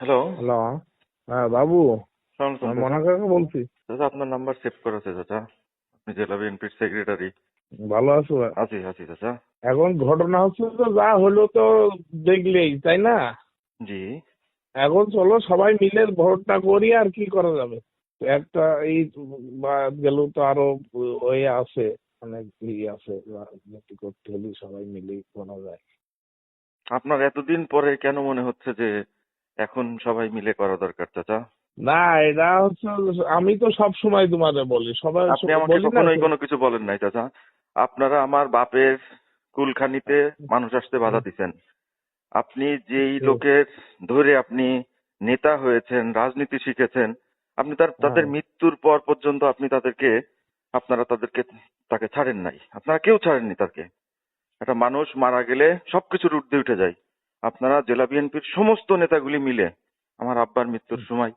Hello hello হ্যাঁ বাবু। আমি মনা কাকা বলছি। দাদা আপনার নাম্বার সেভ করা আছে চাচা আপনি জেলা বিএনপির সেক্রেটারি ভালো আছো? আছি আছি চাচা এখন ঘটনা হচ্ছে তো যা হলো তো দেখলেই তাই না? জি। এখন চলো সবাই মিলে ভোটটা করি আর কি করা যাবে। একটা এই গেল তো আরও ওই আছে অনেক ই আছে রাজনীতি করতে হলে সবাই মিলেই করা যায়। আপনার এতদিন পরে কেন মনে হচ্ছে যে এখন সবাই মিলে করা দরকার চাচা। না এটা হচ্ছে আমি তো সব সময় তোমাদের বলি সবাই আপনি আমাকে কখনোই কোনো কিছু বলেন নাই চাচা। আপনারা আমার বাপের কুলখানিতে মানুষ আসতে বাধা দিচ্ছেন। আপনি যেই লোকের ধরে আপনি নেতা হয়েছেন রাজনীতি শিখেছেন আপনি তার তাদের। মৃত্যুর পর পর্যন্ত আপনি তাদেরকে আপনারা তাদেরকে তাকে ছাড়েন নাই। আপনারা কেউ ছাড়েননি তাকে। একটা মানুষ মারা গেলে সবকিছুর ঊর্ধ্বে উঠে যায়। আপনারা জেলা বিএনপির সমস্ত নেতাগুলি মিলে আমার আব্বার মৃত্যুর সময়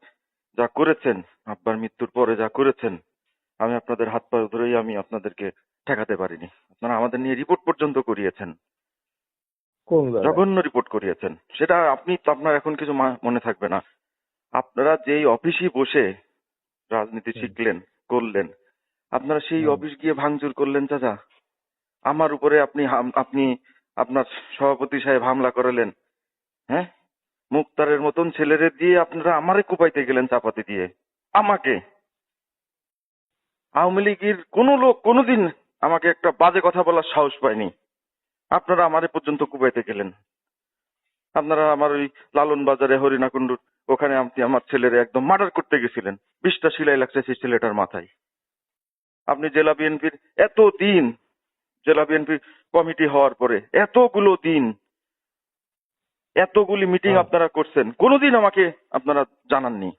যা করেছেন আব্বার মৃত্যুর পরে যা করেছেন আমি আপনাদের হাত পা ধরেই আমি আপনাদেরকে ঠেকাতে পারিনি। আপনারা আমাদের নিয়ে রিপোর্ট পর্যন্ত করিয়েছেন। জঘন্য রিপোর্ট করিয়েছেন। সেটা আপনি আপনার এখন কিছু মনে থাকবে না। আপনারা যেই অফিসে বসে রাজনীতি শিখলেন করলেন আপনারা সেই অফিস গিয়ে ভাঙচুর করলেন চাচা। আমার উপরে আপনি আপনি আপনার সভাপতি সাহেব হামলা করালেন হ্যাঁ? মুক্তারের মতন ছেলেরে দিয়ে আপনারা আমারে কুপাইতে গেলেন চাপাতি দিয়ে। আমাকে? আওয়ামী লীগের কোন লোক কোনোদিন আমাকে একটা বাজে কথা বলার সাহস পায়নি। আপনারা আমারে পর্যন্ত কুপাইতে গেলেন। আপনারা আমার ওই লালন বাজারে হরিণাকুণ্ডুর ওখানে আপনি আমার ছেলেরে একদম মার্ডার করতে গেছিলেন। বিশটা সিলাই লাগছে সেই ছেলেটার মাথায়। আপনি জেলা বিএনপির এত দিন জেলা বিএনপি কমিটি হওয়ার পরে এতগুলো দিন এতগুলি মিটিং হ্যাঁ। আপনারা করছেন কোনোদিন আমাকে আপনারা জানাননি।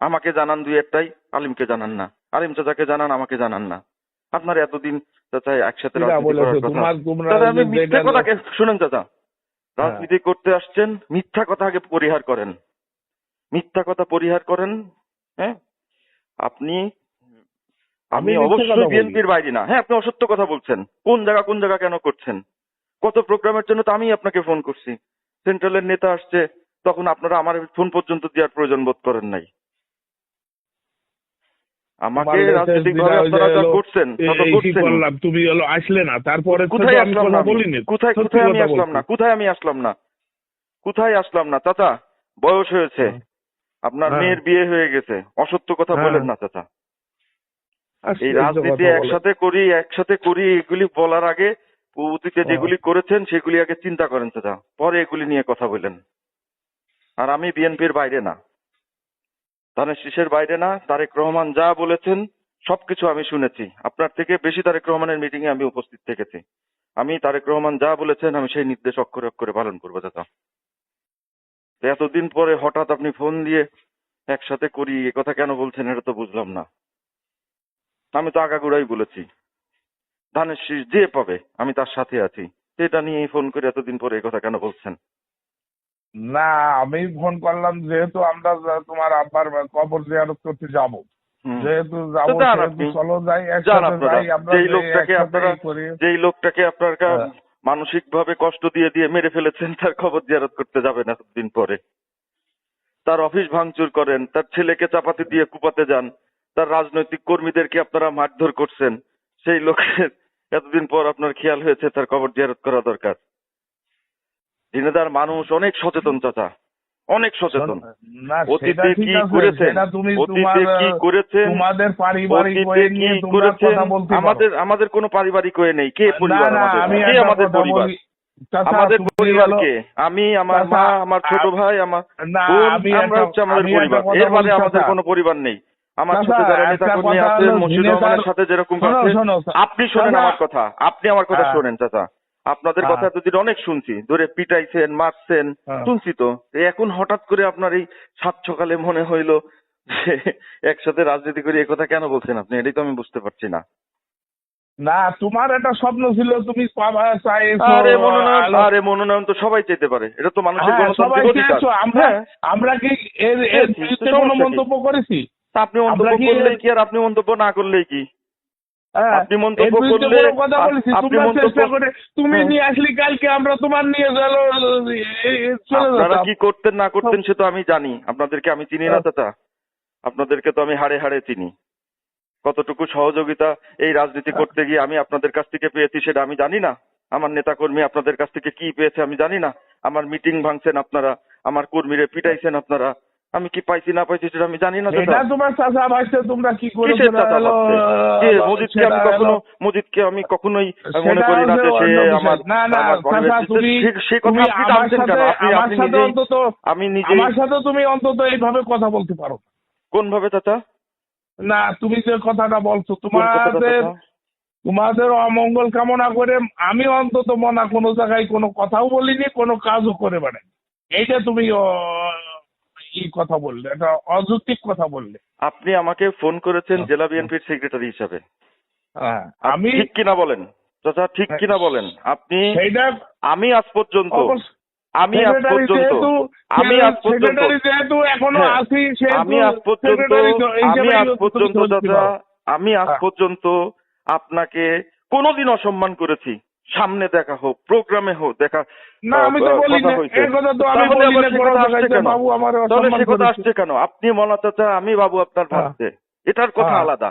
আমাকে জানান দুই একটাই আলিমকে জানান না। আলিম চাচাকে জানান আমাকে জানান না। আপনার এতদিন চাচা একসাথে কথা। আমি মিথ্যা কথাকে শুনেন চাচা। হ্যাঁ। রাজনীতি করতে আসছেন মিথ্যা কথা আগে পরিহার করেন। মিথ্যা কথা পরিহার করেন হ্যাঁ? আপনি আমি অবশ্যই বিএনপির বাইরে না। হ্যাঁ আপনি অসত্য কথা বলছেন। কোন জায়গা কোন জায়গা কেন করছেন? কত প্রোগ্রামের জন্য তো আমি আপনাকে ফোন করছি। সেন্ট্রালের নেতা আসছে তখন আপনারা আমার ফোন পর্যন্ত দেওয়ার প্রয়োজন বোধ করেন নাই। আমাকে রাজনৈতিক ভাবে আপনারা যা করছেন তুমি হলো আসলে না তারপরে কোথায় আসলাম না? কোথায় কোথায় আমি আসলাম না? কোথায় আমি আসলাম না? কোথায় আসলাম না? চাচা বয়স হয়েছে। হ্যাঁ। আপনার হ্যাঁ। মেয়ের বিয়ে হয়ে গেছে। অসত্য কথা হ্যাঁ। বলেন না চাচা। এই রাজনীতি একসাথে করি একসাথে করি এগুলি বলার আগে অতীতে হ্যাঁ। যেগুলি করেছেন সেগুলি আগে চিন্তা করেন চাচা পরে এগুলি নিয়ে কথা বলেন। আর আমি বিএনপির বাইরে না। ধানের শীষের বাইরে না। তারেক রহমান যা বলেছেন সবকিছু আমি শুনেছি। আপনার থেকে বেশি তারেক রহমানের মিটিং এ আমি উপস্থিত থেকেছি। আমি তারেক রহমান যা বলেছেন আমি সেই নির্দেশ অক্ষরে অক্ষরে পালন করব দাদা এতদিন পরে হঠাৎ আপনি ফোন দিয়ে একসাথে করি এ কথা কেন বলছেন এটা তো বুঝলাম না। আমি তো আগাগোড়াই বলেছি। ধানের শীষ যে পাবে আমি তার সাথে আছি। এটা নিয়ে ফোন করে এতদিন পরে এই কথা কেন বলছেন? না আমি ফোন করলাম যেহেতু আমরা তোমার আব্বার কবর জিয়ারত করতে যাব। যেহেতু যাব। চলো যাই একসাথে যাই আমরা যেই যেই লোকটাকে আপনারা যেই লোকটাকে আপনার হ্যাঁ। মানসিক ভাবে কষ্ট দিয়ে দিয়ে মেরে ফেলেছেন তার খবর জিয়ারত করতে যাবেন এতদিন পরে। তার অফিস ভাঙচুর করেন তার ছেলেকে চাপাতি দিয়ে কুপাতে যান। তার রাজনৈতিক কর্মীদেরকে আপনারা মারধর করছেন সেই লোকের এতদিন পর আপনার খেয়াল হয়েছে তার কবর জিয়ারত করা দরকার। দিনেদার মানুষ অনেক সচেতন চাচা। অনেক সচেতন। অতীতে কি করেছেন? অতীতে কি করেছেন? তোমাদের পারিবারিক ওয়ে নিয়ে করেছেন। আমাদের আমাদের কোনো পারিবারিক হয়ে নেই। কে পরিবার আমাদের? আমি কে আমাদের পরিবার? আমাদের তুমি পরিবার কে? আমি আমার মা আমার ছোট ভাই আমার আমরা হচ্ছে আমাদের আমি পরিবার। এর মানে আমাদের কোনো পরিবার নেই। আমার সাথে যারা একটা নেতা কর্মী কথা আছেন হলো, মুর্শিদ রহমানের সাথে যেরকম আছে আপনি শোনেন আমার কথা আপনি আমার কথা হ্যাঁ। শোনেন চাচা। আপনাদের হ্যাঁ। কথা এতদিন অনেক শুনছি ধরে পিটাইছেন মারছেন হ্যাঁ। শুনছি তো। এখন হঠাৎ করে আপনার এই সাত সকালে মনে হইল যে একসাথে রাজনীতি করে এই কথা কেন বলছেন আপনি? এটাই তো আমি বুঝতে পারছি না। না তোমার একটা স্বপ্ন ছিল তুমি আরে মনোনয়ন আরে মনোনয়ন তো সবাই চাইতে পারে। এটা তো মানুষের গণতান্ত্রিক অধিকার। আমরা। আমরা কি এর বিরুদ্ধে কোনো মন্তব্য করেছি? আপনি মন্তব্য আমরা কি- আর আপনি মন্তব্য না করলেই কি? হ্যাঁ, আপনি মন্তব্য করলে কথা বলেছি আপনি চেষ্টা করে তুমি। নিয়ে আসলি কালকে আমরা তোমার নিয়ে গেল আপনারা কি করতেন না করতেন সে তো আমি জানি। আপনাদেরকে আমি চিনি না হ্যাঁ। চাচা। আপনাদেরকে তো আমি হাড়ে হাড়ে চিনি। কতটুকু সহযোগিতা এই রাজনীতি হ্যাঁ। করতে গিয়ে আমি আপনাদের কাছ থেকে পেয়েছি সেটা আমি জানি না। আমার নেতাকর্মী আপনাদের কাছ থেকে কি পেয়েছে আমি জানি না। আমার মিটিং ভাঙছেন আপনারা আমার কর্মীরে পিটাইছেন আপনারা আমি কি পাইছি না পাইছি সেটা আমি জানি না এটা তোমার চাচা ভাইছে তোমরা কি করে কিসের চাচা ভাবছে? কে মজিদকে আমি কখনো মজিদকে আমি কখনোই মনে করি না যে সে আমার না, না, চাচা, তুমি- সে- কথা আপনি কেন? আপনি আপনি আমি নিজেই আমার সাথে তুমি অন্তত এইভাবে কথা বলতে পারো। কোন ভাবে চাচা? না তুমি যে কথাটা বলছো তোমাদের তোমাদের অমঙ্গল কামনা করে আমি অন্তত মনে কোনো জায়গায় কোনো কথাও বলিনি কোনো কাজও করে বেড়াই এইটা তুমি আহ, ই কথা বললে? এটা অযৌক্তিক কথা বললে। আপনি আমাকে ফোন করেছেন হ্যাঁ। জেলা বিএনপির সেক্রেটারি হিসাবে। হ্যাঁ, আমি ঠিক কিনা বলেন? চাচা ঠিক হ্যাঁ। কিনা বলেন? আপনি আমি আজ পর্যন্ত আমি আজ পর্যন্ত আমি আজ পর্যন্ত হ্যাঁ, আমি আজ পর্যন্ত আমি আজ পর্যন্ত চাচা আমি আজ হ্যাঁ। পর্যন্ত আপনাকে কোনোদিন অসম্মান করেছি। সামনে দেখা হোক প্রোগ্রামে হোক দেখা না আমি তো বলি না এই কথা তো আমি তাহলে বলি না সে কথা জায়গায় আসছে কেন? বাবু আমার তাহলে সে কথা আসছে কেন আপনি মনা চাচা আমি বাবু আপনার হ্যাঁ। ভাবছে এটার কথা হ্যাঁ। আলাদা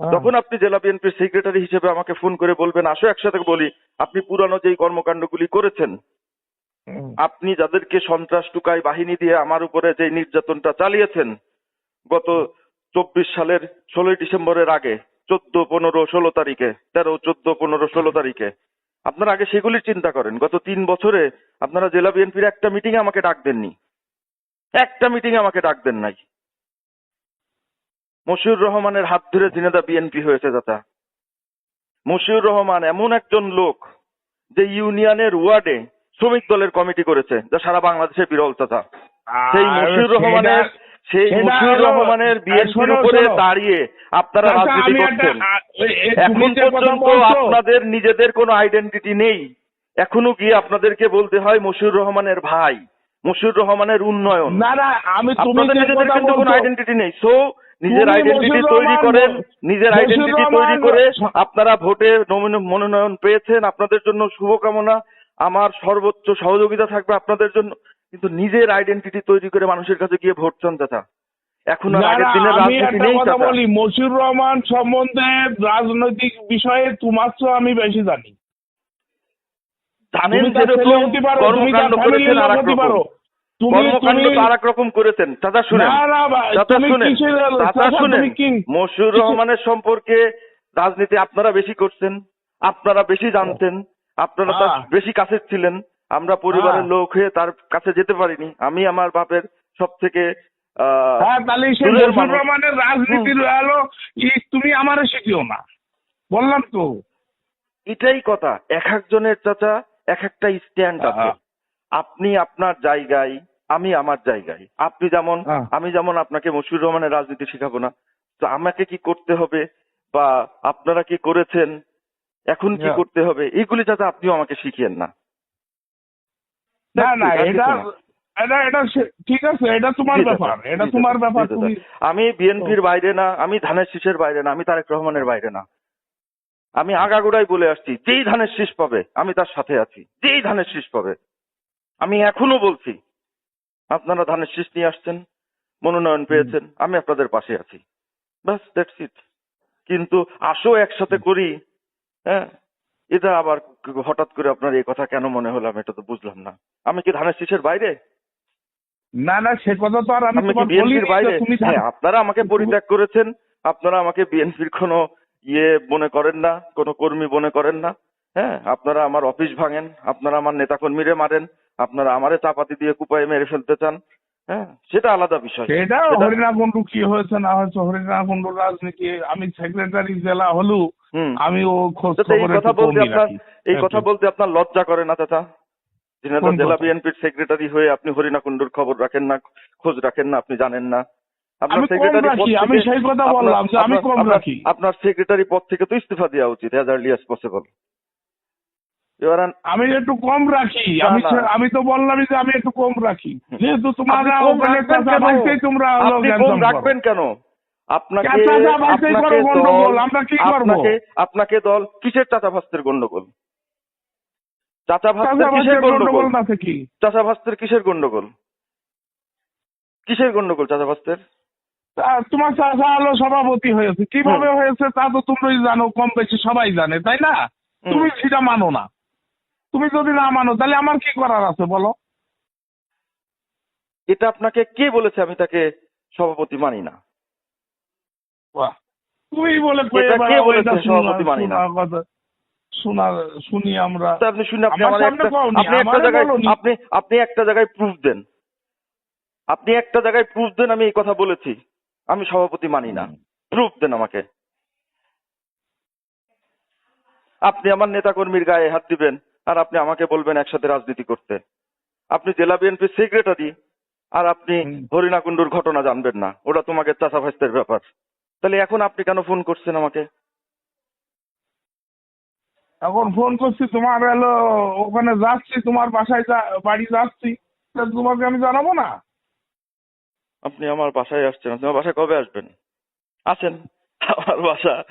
তখন আপনি জেলা বিএনপির সেক্রেটারি হিসেবে আমাকে ফোন করে বলবেন আসো একসাথে বলি আপনি পুরানো যেই কর্মকাণ্ডগুলি করেছেন। আপনি যাদেরকে সন্ত্রাস টুকাই বাহিনী দিয়ে আমার উপরে যে নির্যাতনটা চালিয়েছেন গত চব্বিশ সালের ষোলোই ডিসেম্বরের আগে চোদ্দ পনেরো ষোলো তারিখে তেরো চোদ্দ পনেরো ষোলো তারিখে। আপনারা আগে সেগুলি চিন্তা করেন। গত তিন বছরে আপনারা জেলা বিএনপির একটা মিটিং আমাকে ডাক দেননি। একটা মিটিং আমাকে ডাক দেন নাই। মশিউর রহমানের হাত ধরে জিনেদা বিএনপি হয়েছে দাদা মশিউর রহমান এমন একজন লোক যে ইউনিয়নের ওয়ার্ডে শ্রমিক দলের কমিটি করেছে যা সারা বাংলাদেশে বিরল চাচা। সেই মশিউর রহমানের সেই সেটা রহমানের বিএনপির উপরে দাঁড়িয়ে আপনারা রাজনীতি করছেন। এখন পর্যন্ত আপনাদের নিজেদের কোনো আইডেন্টিটি নেই। এখনও গিয়ে আপনাদেরকে বলতে হয় মশিউর রহমানের ভাই মশিউর রহমানের উন্নয়ন। না না আমি আপনাদের নিজেদের কিন্তু কোনো আইডেন্টিটি নেই। সো নিজের আইডেন্টিটি তৈরি করেন নিজের আইডেন্টিটি তৈরি করে আপনারা ভোটে মনোনয়ন পেয়েছেন। আপনাদের জন্য শুভকামনা। আমার সর্বোচ্চ সহযোগিতা থাকবে আপনাদের জন্য কিন্তু নিজের আইডেন্টিটি তৈরি করে মানুষের কাছে গিয়ে ভোট চান চাচা। এখন আগের দিনের রাজনীতি নেই কথা বলি মশিউর রহমান সম্বন্ধে রাজনৈতিক বিষয়ে তোমার চেয়ে আমি বেশি জানি জানেন যেরকম কর্মকাণ্ড করেছেন আর কর্মকাণ্ড তো আর রকম করেছেন। চাচা শুনেন। না না চাচা শুনেন। চাচা চাচা, শুনেন। মশিউর রহমানের সম্পর্কে রাজনীতি আপনারা বেশি করছেন আপনারা বেশি জানতেন আপনারা তার। বেশি কাছে ছিলেন। আমরা পরিবারের। লোক হয়ে তার কাছে যেতে পারিনি। আমি আমার বাপের সব থেকে হ্যাঁ হলো তুমি আমারে শিখিও না। বললাম তো। এটাই কথা। এক একজনের চাচা এক একটা স্ট্যান্ড আছে। আপনি আপনার জায়গায় আমি আমার জায়গায়। আপনি যেমন হ্যাঁ। আমি যেমন আপনাকে মশিউর রহমানের রাজনীতি শিখাবো না তো আমাকে কি করতে হবে? বা আপনারা কি করেছেন? এখন কি হ্যাঁ। করতে হবে? এইগুলি যাতে আপনিও আমাকে শিখিয়েন না। না না এটা এটা এটা ঠিক আছে এটা তোমার ব্যাপার এটা তোমার ব্যাপার তুমি আমি বিএনপির বাইরে না আমি ধানের শীষের বাইরে না আমি তারেক রহমানের বাইরে না। আমি আগাগোড়াই বলে আসছি যেই ধানের শীষ পাবে আমি তার সাথে আছি যেই ধানের শীষ পাবে। আমি এখনও বলছি আপনারা ধানের শীষ নিয়ে আসছেন মনোনয়ন পেয়েছেন আমি আপনাদের পাশে আছি। ব্যাস দ্যাটস ইট কিন্তু আসো একসাথে করি হ্যাঁ? এটা আবার হঠাৎ করে আপনার এই কথা কেন মনে হলো আমি এটা তো বুঝলাম না। আমি কি ধানের শীষের বাইরে? না না সে কথা তো আর আমি বিএনপির বাইরে? হ্যাঁ আপনারা আমাকে পরিত্যাগ করেছেন। আপনারা আমাকে বিএনপির কোনো ইয়ে মনে করেন না কোনো কর্মী মনে করেন না। হ্যাঁ আপনারা আমার অফিস ভাঙেন আপনারা আমার নেতা কর্মীরে মারেন আপনারা আমারে চাপাতি দিয়ে কুপায় মেরে ফেলতে চান। হ্যাঁ সেটা আলাদা বিষয়। সেটা সেটা- হরিণাকুণ্ডু কি হয়েছে না হয়েছে হরিণাকুণ্ডু রাজনীতি। আমি সেক্রেটারি জেলা হলু আমি ও খোঁজ এই খবর কথা বলতে আপনার এই কথা বলতে আপনার লজ্জা করে না চাচা? কোন জেলা? বিএনপির সেক্রেটারি হয়ে আপনি হরিণাকুণ্ডুর খবর রাখেন না খোঁজ রাখেন না আপনি জানেন না। আপনার আমি কম secretary পদ রাখি, আমি সেই কথা বললাম যে আমি আপনার- কম রাখি। আপনার সেক্রেটারি পদ থেকে তো ইস্তফা দেওয়া উচিত অ্যাজ আর্লি অ্যাজ পসিবল এবার আমি একটু কম রাখি। আমি আমি তো বললামই যে আমি একটু কম রাখি। যেহেতু তোমরা ওখানে? তোমরা কম রাখবেন কেন? আপনাকে আপনাকে দল আমরা কি করব? আপনাকে দল কিসের চাচা ভাস্তের গন্ডগোল? চাচা ভাস্তের কিসের গন্ডগোল? গন্ডগোল না কি? চাচা ভাস্তের কিসের গন্ডগোল? কিসের গন্ডগোল চাচা ভাস্তের তোমার চাচা হলো সভাপতি হয়েছে। কীভাবে হয়েছে তা তো তুমি জানো কম বেশি সবাই জানে তাই না? তুমি সেটা মানো না। তুমি যদি না মানো তাহলে আমার কি করার আছে বলো? এটা আপনাকে কে বলেছে আমি তাকে সভাপতি মানি না? তুমি বলে কে বলেছে সভাপতি মানি না? শোনা শুনি আমরা। আপনি শুনে আপনি আমার আমার একটা আপনি একটা জায়গায় বলোনি। আপনি আপনি একটা জায়গায় প্রুফ দেন। আপনি একটা জায়গায় প্রুফ দেন আমি এই কথা বলেছি। আমি সভাপতি মানি না। প্রুফ দেন আমাকে। আপনি আমার নেতাকর্মীর গায়ে হাত দিবেন। আর আপনি আমাকে বলবেন একসাথে রাজনীতি করতে। আপনি জেলা বিএনপির সেক্রেটারি আর আপনি। হরিণাকুণ্ডুর ঘটনা জানবেন না। ওটা তোমাকে চাচা ভাইস্তের ব্যাপার। তাহলে এখন আপনি কেন ফোন করছেন আমাকে? এখন ফোন করছি তোমার হলো ওখানে যাচ্ছি তোমার বাসায় বাড়ি যাচ্ছি। তোমাকে আমি জানাব না? আপনি আমার বাসায় আসছেন। আপনি আমার বাসায় কবে আসবেন? আসেন। আমার বাসা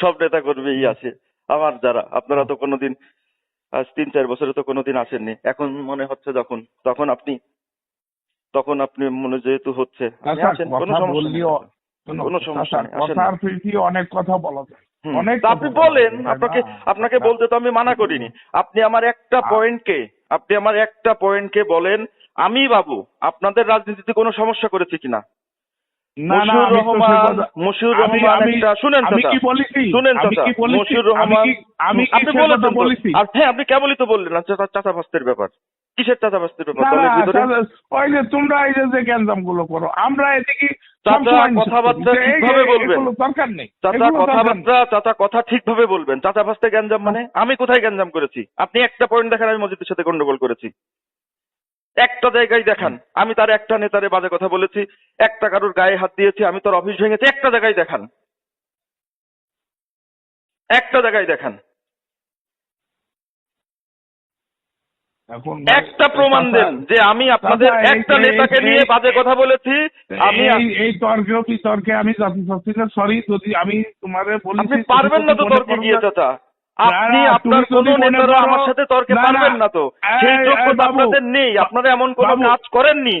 সব নেতা কর্মী আছে। আমার যারা আপনারা তো কোনোদিন আজ তিন চার বছরে তো কোনোদিন আসেননি। এখন মনে হচ্ছে যখন তখন আপনি তখন আপনি মনে যেহেতু হচ্ছে আচ্ছা অনেক কথা বলা যায়। আপনি বলেন আপনাকে আপনাকে বলতে তো আমি মানা করিনি। আপনি আমার একটা পয়েন্টকে আপনি আমার একটা পয়েন্টকে বলেন আমি বাবু আপনাদের রাজনীতিতে কোনো সমস্যা করেছি কিনা? আপনি হ্যাঁ আপনি কেবলই তো বললেন আচ্ছা চাচা ব্যাপার। কিসের চাচা ব্যাপার? না দলের না ভিতরে? চাচা, ওই যে তোমরা এই যে যে গ্যাঞ্জামগুলো করো আমরা এদিকে চাচা, সবসময় নিষেধ করি কথাবার্তা যে এই ঠিকভাবে বলবেন। দরকার নেই। চাচা। কথাবার্তা চাচা কথা ঠিকভাবে বলবেন। চাচা ভাস্তে গ্যাঞ্জাম মানে? আমি কোথায় গ্যাঞ্জাম করেছি? আপনি একটা পয়েন্ট দেখেন আমি মসজিদের সাথে গন্ডগোল করেছি। একটা জায়গায় দেখান। আমি তার একটা নেতারে বাজে কথা বলেছি একটা কারোর গায়ে হাত দিয়েছি আমি তার অফিস ভেঙেছি একটা জায়গায় দেখান। একটা জায়গায় দেখান। একটা প্রমাণ দেন যে আমি আপনাদের একটা নেতাকে নিয়ে বাজে কথা বলেছি আমি এই তর্কে বিতর্কে আমি সরি যদি আমি তোমারে বলি আপনি পারবেন না তো তর্কে গিয়ে চাচা। আপনি আপনার কোন নেতারা আমার সাথে তর্কে পারবেন না তো। সেই যোগ্যতা আপনাদের নেই আপনারা এমন কোন কাজ করেননি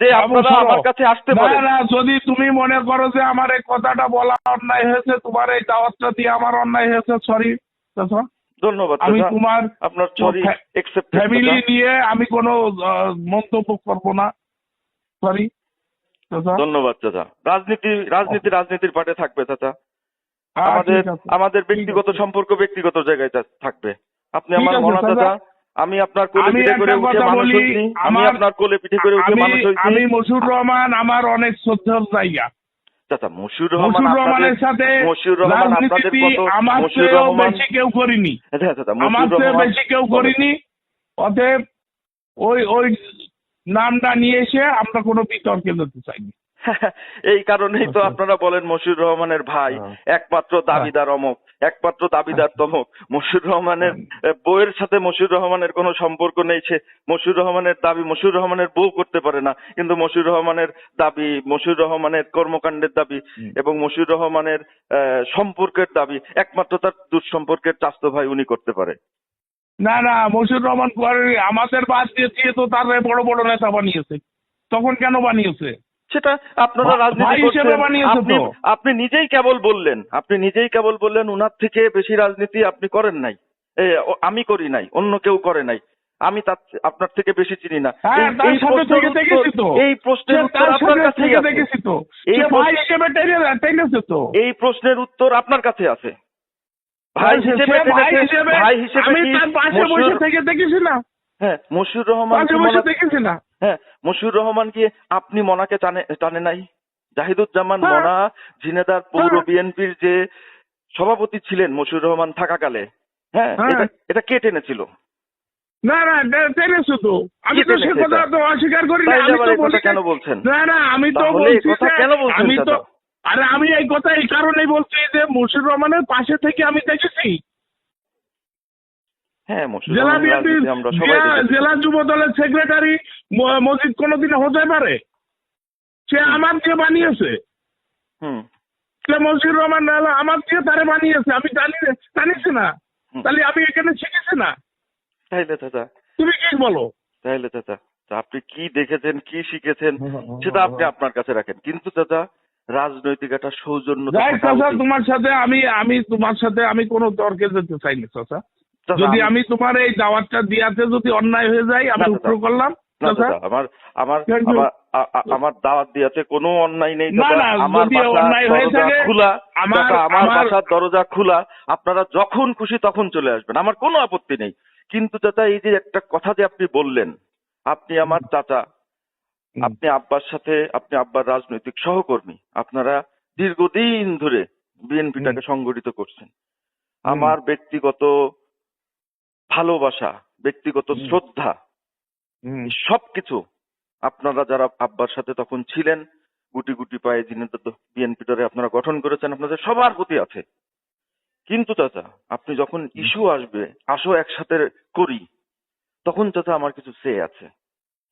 যে আপনারা আমার কাছে আসতে পারেন। না যদি তুমি মনে করো যে আমার এই কথাটা বলা অন্যায় হয়েছে তোমার এই দাওয়াতটা দিয়ে আমার অন্যায় হয়েছে সরি ধন্যবাদ আমি। তোমার আপনার সরি একসেপ্ট ফ্যামিলি নিয়ে আমি কোনো মন্তব্য করব না। সরি ধন্যবাদ চাচা রাজনীতি রাজনীতি রাজনীতির পাটে থাকবে চাচা আমাদের আমাদের ব্যক্তিগত সম্পর্ক ব্যক্তিগত জায়গায় থাকবে। আপনি আমার মনা চাচা। চাচা আমি আপনার কোলে পিঠে করে উঠে মানুষ হয়েছি আমি আপনার কোলে পিঠে করে উঠে মানুষ হয়েছি আমি মসুর রহমান আমার অনেক শ্রদ্ধার জায়গা। চাচা রহমান রহমানের সাথে মশিউর রহমান আপনাদের কত রহমান বেশি কেউ করিনি। আচ্ছা আমার মশিউর চেয়ে রহমান বেশি কেউ করিনি। অতএব ওই ওই নামটা নিয়ে এসে আমরা কোনো বিতর্কে যেতে চাইনি এই কারণেই তো আচ্ছা। আপনারা বলেন মশিউর রহমানের ভাই হ্যাঁ। একমাত্র দাবিদার অমক একমাত্র দাবিদার তমক। মশিউর রহমানের হ্যাঁ। বউয়ের সাথে মশিউর রহমানের কোনো সম্পর্ক নেই সে মশিউর রহমানের দাবি মশিউর রহমানের বউ করতে পারে না কিন্তু মশিউর রহমানের দাবি মশিউর রহমানের কর্মকাণ্ডের দাবি এবং মশিউর রহমানের সম্পর্কের দাবি একমাত্র তার দুঃসম্পর্কের চাস্ত ভাই উনি করতে পারে। না না মসুর রহমান আমাদের বাদ দিয়ে দিয়ে তো তার বড় বড় নেতা বানিয়েছে। তখন কেন বানিয়েছে? সেটা আপনারা রাজনীতি করছেন। আপনি আপনি নিজেই কেবল বললেন আপনি নিজেই কেবল বললেন উনার থেকে বেশি রাজনীতি আপনি করেন নাই। আমি করি নাই অন্য কেউ করে নাই। আমি তার আপনার থেকে বেশি চিনি না। হ্যাঁ এই- প্রশ্নের উত্তর- আপনার কাছেই আছে। এই প্রশ্নের উত্তর আপনার কাছে আছে। ভাই হিসেবে ভাই হিসেবে আমি তার পাশে বসে থেকে দেখেছি না। হ্যাঁ মশিউর রহমান মনে- দেখেছি না। হ্যাঁ মশিউর রহমান কি আপনি মনাকে টানে টানে নাই? জাহিদুজ্জামান হ্যাঁ। মনা ঝিনেদার পৌর হ্যাঁ। বিএনপির যে সভাপতি ছিলেন মশিউর রহমান থাকাকালে হ্যাঁ হ্যাঁ। এটা কে টেনেছিল? না না টেনেছে তো। আমি তো সে কথা তো অস্বীকার করি না। আমি তো এই কথা বলি কেন বলছেন? না না আমি তো বলছি কেন বলছেন আমি তো আরে আমি এই কথা এই কারণেই বলছি যে মুর্শিদ রহমানের পাশে থেকে আমি দেখেছি জেলা বিএনপির সবাই দেখেছি। জেলা যুব দলের সেক্রেটারি মসজিদ কোনোদিন হতে পারে? সে আমার যে বানিয়েছে। তাহলে রহমান আমার দিয়ে তারে বানিয়েছে। আমি জানি না? না তাহলে আমি এখানে শিখেছি না। তাইলে চাচা। তুমি কি বলো? তাইলে চাচা আপনি কি দেখেছেন কি শিখেছেন সেটা আপনি আপনার কাছে রাখেন। কিন্তু চাচা রাজনৈতিক একটা সৌজন্য। তোমার সাথে আমি আমি তোমার সাথে আমি কোনো তর্কে যেতে চাই না চাচা চাচা, যদি আমি- তোমার এই দাওয়াতটা দিয়াতে যদি অন্যায় হয়ে যায় আমি। উপর করলাম? আমার আমার আমার দাওয়াত দিয়েছে কোনো অন্যায় নেই। আমার খোলা। আমার- বাসার দরজা খোলা। আপনারা যখন খুশি তখন চলে আসবেন। আমার কোনো আপত্তি নেই। কিন্তু চাচা এই যে একটা কথা যে আপনি বললেন আপনি আমার চাচা আপনি আব্বার সাথে আপনি আব্বার রাজনৈতিক সহকর্মী আপনারা দীর্ঘদিন ধরে বিএনপিটাকে সংগঠিত করছেন। আমার ব্যক্তিগত ভালোবাসা ব্যক্তিগত শ্রদ্ধা সবকিছু আপনারা যারা আব্বার সাথে তখন ছিলেন গুটি গুটি পায়ে যিনি বিএনপিটারে আপনারা গঠন করেছেন আপনাদের সবার প্রতি আছে। কিন্তু চাচা আপনি যখন ইস্যু আসবে আসো একসাথে করি তখন চাচা আমার কিছু সে আছে।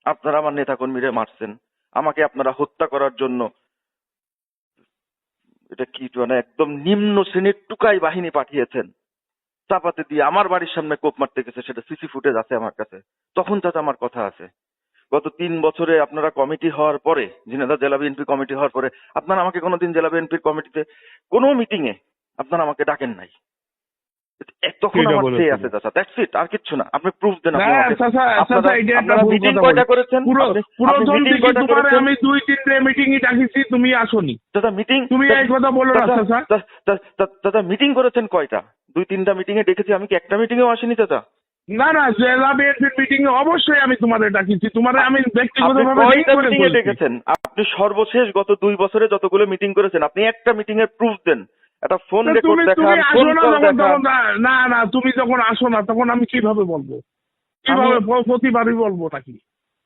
আপনারা আমার নেতাকর্মীরা মারছেন আমাকে আপনারা হত্যা করার জন্য এটা কি মানে একদম নিম্ন শ্রেণির টুকাই বাহিনী পাঠিয়েছেন। চাপাতে দিয়ে আমার বাড়ির সামনে কোপ মারতে গেছে, সেটা সিসি ফুটেজ আছে আমার কাছে। তখন তাতে আমার কথা আছে। গত তিন বছরে আপনারা কমিটি হওয়ার পরে, ঝিনাইদহ জেলা বিএনপি কমিটি হওয়ার পরে, আপনারা আমাকে কোনোদিন জেলা বিএনপির কমিটিতে কোনো মিটিং এ আপনারা আমাকে ডাকেন নাই। তখন আমার সে আছে চাচা দ্যাটস ইট আর কিচ্ছু না। আপনি প্রুফ দেন আপনারা- মিটিং কয়টা করেছেন? পুরো পুরো মিটিং? আমি দুই তিনটে মিটিংই ডাকিছি তুমি আসোনি। দাদা মিটিং তুমি এই কথা বলো না, চাচা। দাদা মিটিং করেছেন কয়টা? দুই তিনটা মিটিং এ ডেকেছি আমি কি একটা মিটিং এও আসিনি চাচা না না জেলা বিএনপির মিটিং এ অবশ্যই আমি তোমাদের ডাকিছি। তোমার আমি ব্যক্তিগতভাবে মিটিং ডেকেছেন আপনি সর্বশেষ গত দুই বছরে যতগুলো মিটিং করেছেন আপনি একটা মিটিং এর প্রুফ দেন। একটা ফোন রেকর্ড দেখান ফোন কল দেখান না- না তুমি যখন আসো না তখন আমি কীভাবে বলব? কীভাবে প্রতিবারই বলব নাকি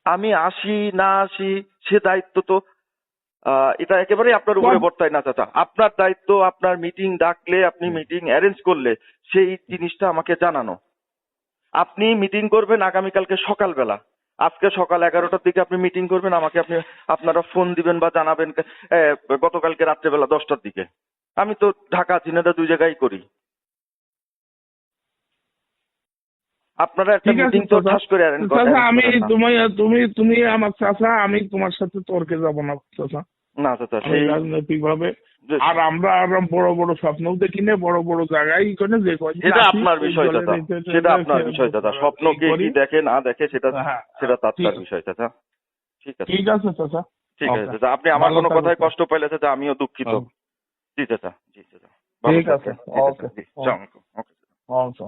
আমি আসি না আসি সে দায়িত্ব তো এটা একেবারেই আপনার উপরে বর্তায় না চাচা। আপনার দায়িত্ব আপনার মিটিং ডাকলে আপনি মিটিং অ্যারেঞ্জ করলে সেই জিনিসটা আমাকে জানানো। আপনি মিটিং করবেন আগামীকালকে সকালবেলা। আজকে সকাল এগারোটার দিকে আপনি মিটিং করবেন আমাকে আপনি আপনারা ফোন দিবেন বা জানাবেন গতকালকে রাত্রেবেলা দশটার দিকে। আমি তো ঢাকা চিনাদা দুই জায়গায় করি। আপনারা একটা মিটিং তো ঠাস করে করেন- আমি। তুমি তুমি তুমি আমার চাচা আমি তোমার সাথে তর্কে যাব না চাচা। না চাচা সেই রাজনৈতিক ভাবে আর আমরা আরও বড় বড় স্বপ্নও দেখি না বড় বড় জায়গায় করে যে কয়দিন সেটা আপনার বিষয় দাদা সেটা আপনার বিষয় দাদা স্বপ্ন কে। কি দেখে না দেখে সেটা হ্যাঁ, সেটা তার বিষয় দাদা ঠিক আছে। ঠিক আছে চাচা। ঠিক আছে. চাচা। আপনি আমার কোনো কথায় কষ্ট পাইলে চাচা আমিও দুঃখিত. জি চাচা। জি চাচা। ঠিক আছে, ওকে। ওকে। আছে